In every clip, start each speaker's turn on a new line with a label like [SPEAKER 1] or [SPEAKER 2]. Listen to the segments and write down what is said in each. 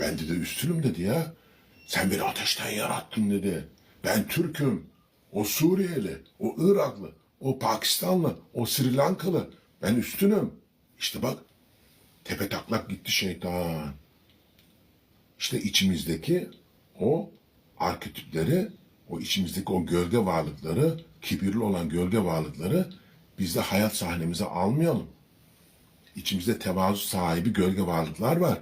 [SPEAKER 1] Ben dedi üstünüm dedi ya. Sen beni ateşten yarattın dedi. Ben Türk'üm. O Suriyeli, o Iraklı, o Pakistanlı, o Sri Lankalı. Ben üstünüm. İşte bak tepe taklak gitti şeytan. İşte içimizdeki o arketipleri, o içimizdeki o gölge varlıkları, kibirli olan gölge varlıkları biz de hayat sahnemize almayalım. İçimizde tevazu sahibi gölge varlıklar var.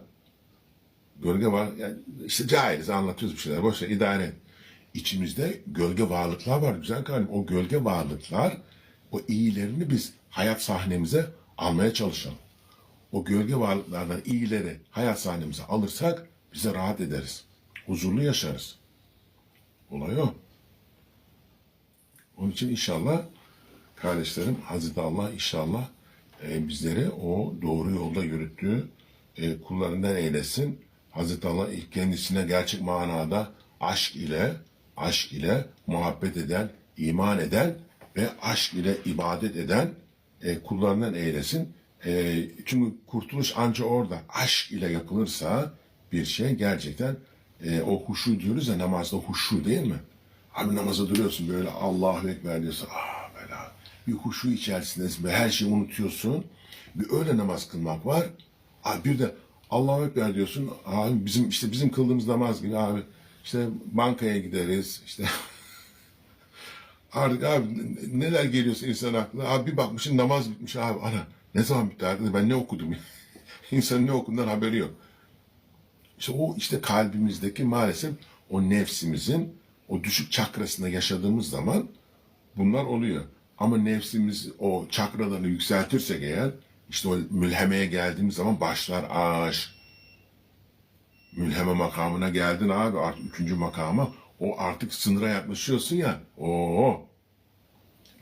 [SPEAKER 1] Gölge var, yani işte cahiliz anlatıyoruz bir şeyler, boşver idare et. İçimizde gölge varlıklar var güzel kardeşim. O gölge varlıklar, o iyilerini biz hayat sahnemize almaya çalışalım. O gölge varlıklardan iyileri hayat sahnemize alırsak bize rahat ederiz. Huzurlu yaşarız. Olay o. Onun için inşallah kardeşlerim Hazreti Allah inşallah e, bizleri o doğru yolda yürüttüğü e, kullarından eylesin. Hazreti Allah kendisine gerçek manada aşk ile aşk ile muhabbet eden, iman eden ve aşk ile ibadet eden e, kullarından eylesin. E, çünkü kurtuluş ancak orada aşk ile yapılırsa bir şey gerçekten e, o huşu diyoruz ya namazda huşu değil mi? Abi namaza duruyorsun böyle Allahu Ekber diyorsun. Ah böyle bir huşu içerisindesin ve her şeyi unutuyorsun. Bir öyle namaz kılmak var. Abi bir de Allahu Ekber diyorsun. Abi bizim işte bizim kıldığımız namaz gibi abi. İşte bankaya gideriz. işte Artık abi neler geliyorsa insan aklına. Abi bir bakmışsın namaz bitmiş abi. Ana ne zaman bitti? Ben ne okudum ya? İnsanın ne okundan haberi yok. İşte o işte kalbimizdeki maalesef o nefsimizin o düşük çakrasında yaşadığımız zaman bunlar oluyor. Ama nefsimiz o çakralarını yükseltirsek eğer işte o mülhemeye geldiğimiz zaman başlar aşk. Mülheme makamına geldin abi artık üçüncü makama o artık sınıra yaklaşıyorsun ya. Oo.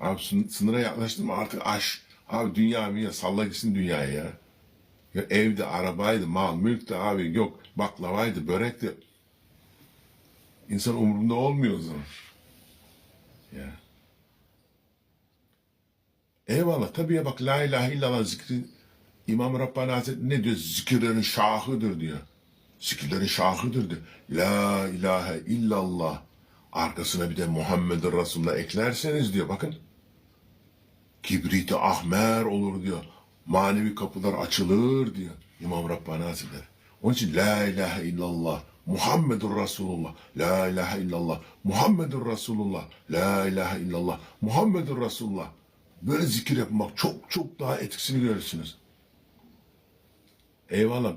[SPEAKER 1] Abi sın- sınıra yaklaştın mı artık aşk. Abi dünya mı salla gitsin dünyaya ya. Ya evde arabaydı, mal, mülk de abi yok. Baklavaydı, börekti. İnsan umurunda olmuyor o zaman. Ya. Eyvallah. Tabii ya bak la ilahe illallah zikri İmam Rabbani Hazretleri ne diyor? Zikirlerin şahıdır diyor. Zikirlerin şahıdır diyor. La ilahe illallah. Arkasına bir de Muhammed Resulullah eklerseniz diyor. Bakın. Kibriti ahmer olur diyor. Manevi kapılar açılır diyor İmam Rabbani Hazretleri. Onun için La ilahe illallah Muhammedur Resulullah. La ilahe illallah Muhammedur Resulullah. La ilahe illallah Muhammedur Resulullah. Böyle zikir yapmak çok çok daha etkisini görürsünüz. Eyvallah.